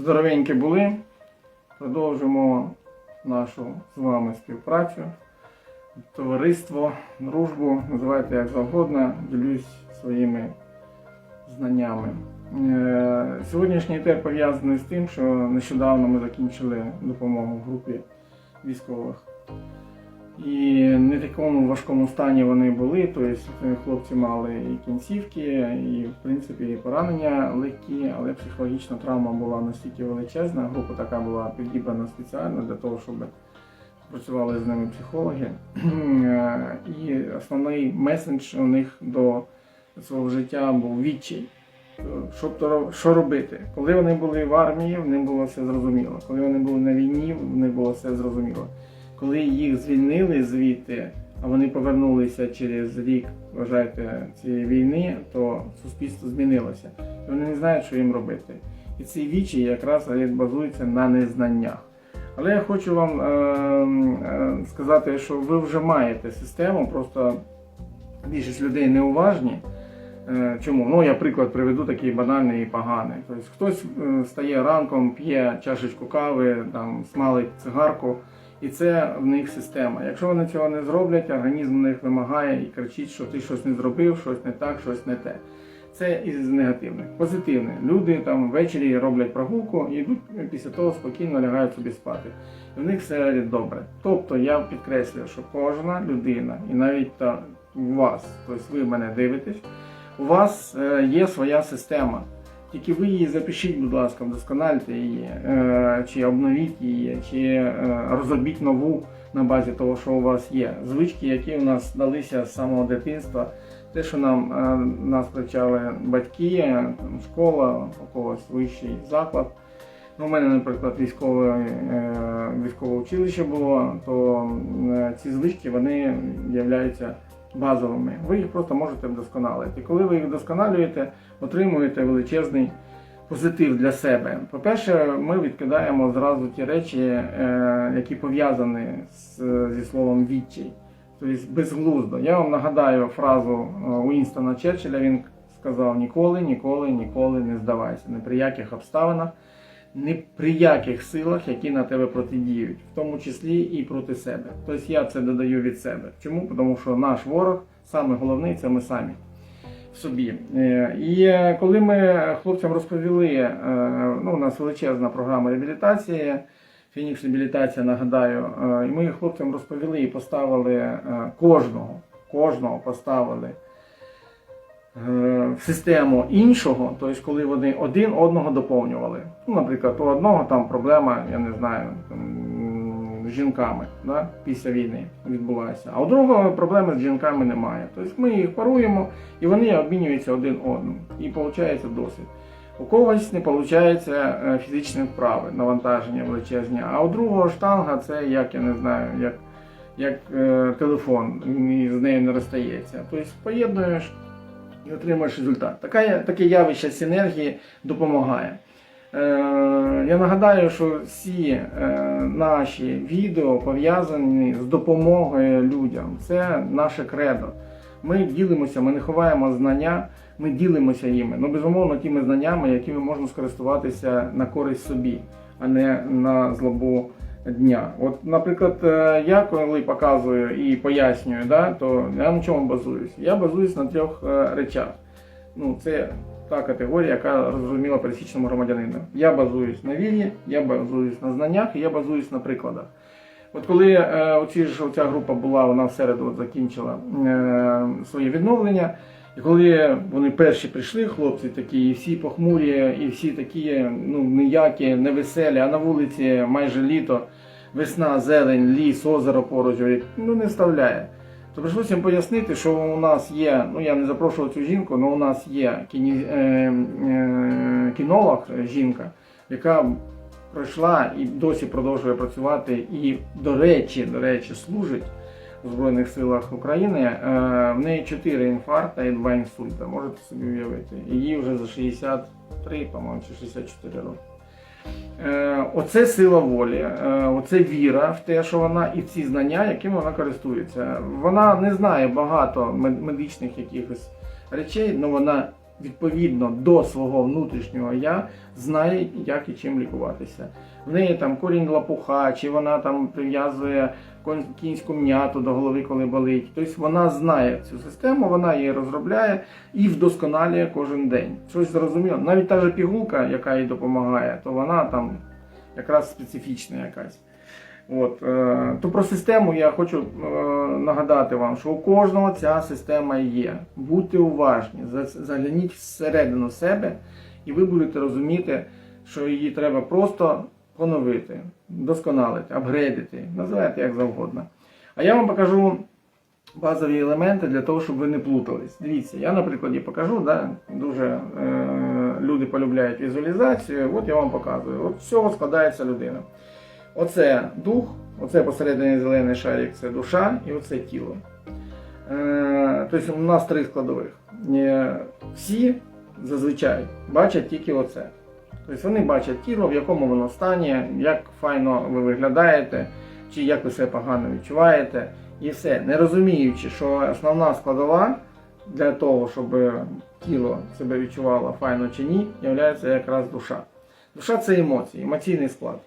здоровенькі були. Продовжимо нашу з вами співпрацю, товариство, дружбу, називайте як завгодно, ділюсь своїми знаннями. Е, Сьогоднішній тер пов'язаний з тим, що нещодавно ми закінчили допомогу групі військових. І не в такому важкому стані вони були, тобто хлопці мали і кінцівки, і в принципі і поранення легкі, але психологічна травма була настільки величезна. Група така була підібрана спеціально для того, щоб працювали з ними психологи. Е, І основний меседж у них до свого життя був відчай. Що, то ро- що робити? Коли вони були в армії, в них було все зрозуміло. Коли вони були на війні, в них було все зрозуміло. Коли їх звільнили звідти, а вони повернулися через рік, вважайте, цієї війни, то суспільство змінилося. І вони не знають, що їм робити. І ці вічі якраз базуються на незнаннях. Але я хочу вам е, е, сказати, що ви вже маєте систему, просто більшість людей неуважні. Е, Чому? Ну, я приклад приведу такий банальний і поганий. Тобто хтось е, стає ранком, п'є чашечку кави, там, смалить цигарку, і це в них система. Якщо вони цього не зроблять, організм в них вимагає і кричить, що ти щось не зробив, щось не так, щось не те. Це із негативних. Позитивне. Люди там ввечері роблять прогулку і йдуть після того спокійно лягають собі спати. І в них все добре. Тобто я підкреслюю, що кожна людина, і навіть та у вас, тобто ви мене дивитесь, у вас е, є своя система. Тільки ви її запишіть, будь ласка, вдоскональте її, е, чи обновіть її, чи е, розробіть нову на базі того, що у вас є. Звички, які у нас далися з самого дитинства, те, що нам е, нас привчали батьки, школа, у когось вищий заклад. Ну, у мене, наприклад, військове, військове училище було, то ці звички вони являються базовими. Ви їх просто можете вдосконалити. Коли ви їх вдосконалюєте, отримуєте величезний позитив для себе. По-перше, ми відкидаємо зразу ті речі, е, які пов'язані зі словом відчай. Тобто безглуздо. Я вам нагадаю фразу е, Уінстона Черчилля, він сказав ніколи, ніколи, ніколи не здавайся. Ні при яких обставинах, ні при яких силах, які на тебе протидіють, в тому числі і проти себе. Тобто я це додаю від себе. Чому? Тому що наш ворог, саме головний, це ми самі в собі. Е, І е, коли ми хлопцям розповіли, е, ну, у нас величезна програма реабілітації, Фінікс реабілітація, нагадаю, і ми хлопцям розповіли і поставили кожного, кожного поставили в систему іншого, тобто коли вони один одного доповнювали. Ну, наприклад, у одного там проблема, я не знаю, з жінками да, після війни відбулася, а у другого проблеми з жінками немає. Тобто ми їх паруємо і вони обмінюються один одним. І виходить досвід. У когось не виходить фізичні вправи, навантаження величезні, а у другого штанга це як я не знаю, як, як е, телефон, з нею не розстається. Тобто поєднуєш і отримуєш результат. Така, таке явище синергії допомагає. Е, я нагадаю, що всі е, наші відео пов'язані з допомогою людям. Це наше кредо. Ми ділимося, ми не ховаємо знання, ми ділимося їми. Ну, безумовно, тими знаннями, якими можна скористуватися на користь собі, а не на злобу дня. От, наприклад, е, я коли показую і пояснюю, да, то я на чому базуюсь? Я базуюсь на трьох е, речах. Ну, це та категорія, яка розуміла пересічному громадянину. Я базуюсь на вірі, я базуюсь на знаннях і я базуюсь на прикладах. От коли е, оці ж оця група була, вона в середу от закінчила е, своє відновлення. І коли вони перші прийшли, хлопці такі, і всі похмурі, і всі такі ну, ніякі, невеселі, а на вулиці майже літо, весна, зелень, ліс, озеро поруч, ну не вставляє. То прийшлося їм пояснити, що у нас є, ну я не запрошував цю жінку, але у нас є кіні, е, е, кінолог, жінка, яка пройшла і досі продовжує працювати, і, до речі, до речі, служить у Збройних силах України. Е, в неї 4 інфаркта і 2 інсульта, можете собі уявити. Їй вже за 63, по-моєму, чи 64 роки. Е, Оце сила волі, е, оце віра в те, що вона і ці знання, якими вона користується. Вона не знає багато медичних якихось речей, але вона відповідно до свого внутрішнього я знає, як і чим лікуватися. В неї там корінь лапуха, чи вона там прив'язує кінську м'яту до голови, коли болить. Тобто вона знає цю систему, вона її розробляє і вдосконалює кожен день. Щось зрозуміло. Навіть та же пігулка, яка їй допомагає, то вона там якраз специфічна якась. От, е, то про систему я хочу е, нагадати вам, що у кожного ця система є. Будьте уважні, загляніть всередину себе, і ви будете розуміти, що її треба просто поновити, досконалити, апгрейдити, називайте як завгодно. А я вам покажу базові елементи для того, щоб ви не плутались. Дивіться, я на прикладі покажу, да, дуже е, люди полюбляють візуалізацію. От я вам показую. От з цього складається людина. Оце дух, оце посередині зелений шарик це душа і оце тіло. Е, тобто у нас три складових. Е, всі зазвичай бачать тільки оце. Тобто вони бачать тіло, в якому воно стані, як файно ви виглядаєте, чи як ви себе погано відчуваєте. І все, не розуміючи, що основна складова для того, щоб тіло себе відчувало файно чи ні, є якраз душа. Душа це емоції, емоційний склад.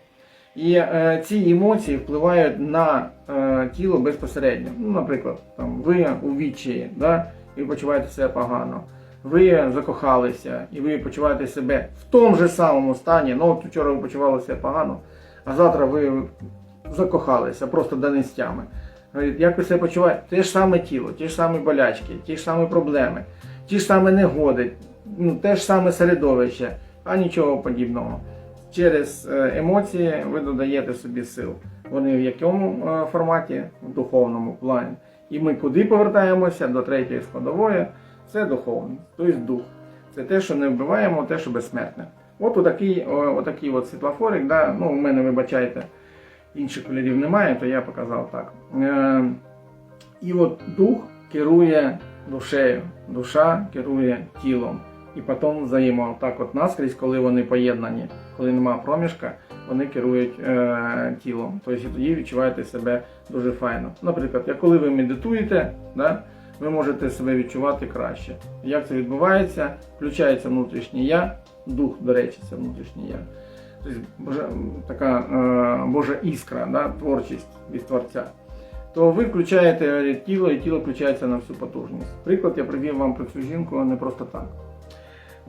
І е, ці емоції впливають на е, тіло безпосередньо. Ну, наприклад, там, ви у відчаї, да, і почуваєте себе погано. Ви закохалися і ви почуваєте себе в тому же самому стані. Ну, от вчора ви почували себе погано, а завтра ви закохалися просто до нестями. Як ви себе почуваєте? Те ж саме тіло, ті ж самі болячки, ті ж самі проблеми, ті ж самі негоди, ну, те ж саме середовище, а нічого подібного через е, емоції ви додаєте собі сил. Вони в якому е, форматі? В духовному плані. І ми куди повертаємося? До третьої складової. Це духовний, тобто дух. Це те, що не вбиваємо, те, що безсмертне. От отакий, отакий от світлофорик. Да? Ну, у мене, вибачайте, інших кольорів немає, то я показав так. Е, і от дух керує душею, душа керує тілом. І потім взаємо так от наскрізь, коли вони поєднані, коли немає проміжка, вони керують е, тілом. Тобто тоді відчуваєте себе дуже файно. Наприклад, як коли ви медитуєте, да, ви можете себе відчувати краще. Як це відбувається? Включається внутрішнє я, дух, до речі, це внутрішнє я. Тобто божа, така е, Божа іскра, да, творчість від творця. То ви включаєте тіло, і тіло включається на всю потужність. Приклад я привів вам про цю жінку не просто так.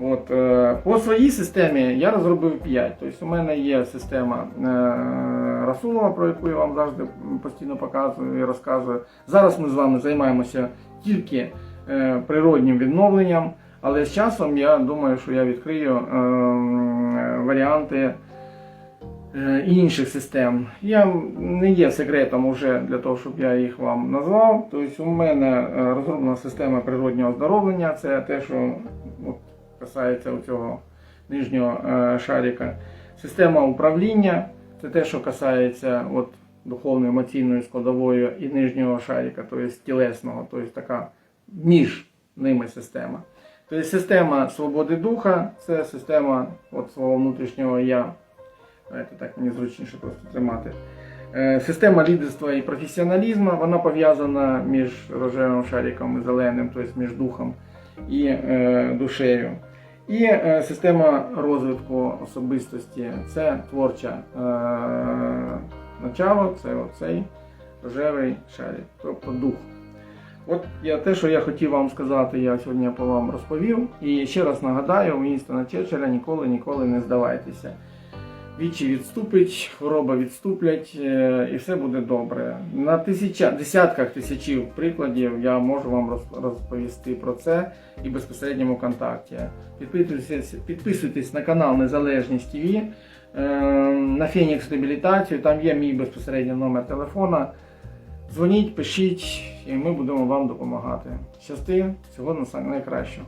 От, е, по своїй системі я розробив 5. Тобто у мене є система е, Расулова, про яку я вам завжди постійно показую і розказую. Зараз ми з вами займаємося тільки е, природнім відновленням, але з часом я думаю, що я відкрию варіанти інших систем. Я не є секретом уже для того, щоб я їх вам назвав. Тобто у мене розроблена система природнього оздоровлення, це те, що касається цього нижнього е, шарика. Система управління це те, що касається от, духовної емоційної складової і нижнього шарика, тобто тілесного, тобто така між ними система. Тобто система свободи духа це система от, свого внутрішнього я. Давайте так мені зручніше просто тримати. Е, Система лідерства і професіоналізму, вона пов'язана між рожевим шариком і зеленим, тобто між духом і е, душею. І е, система розвитку особистості це творча е, начало, це оцей рожевий шарик, тобто дух. От я те, що я хотів вам сказати, я сьогодні по вам розповів. І ще раз нагадаю, у Вінстона Черчилля ніколи ніколи не здавайтеся. Вічі відступить, хвороба відступлять, е, і все буде добре. На тисяча, десятках тисячів прикладів я можу вам розповісти про це і безпосередньому контакті. Підписуйтесь, підписуйтесь на канал Незалежність ТВ, на Фенікс Реабілітацію, там є мій безпосередньо номер телефона. Дзвоніть, пишіть, і ми будемо вам допомагати. Щасти, всього на найкращого.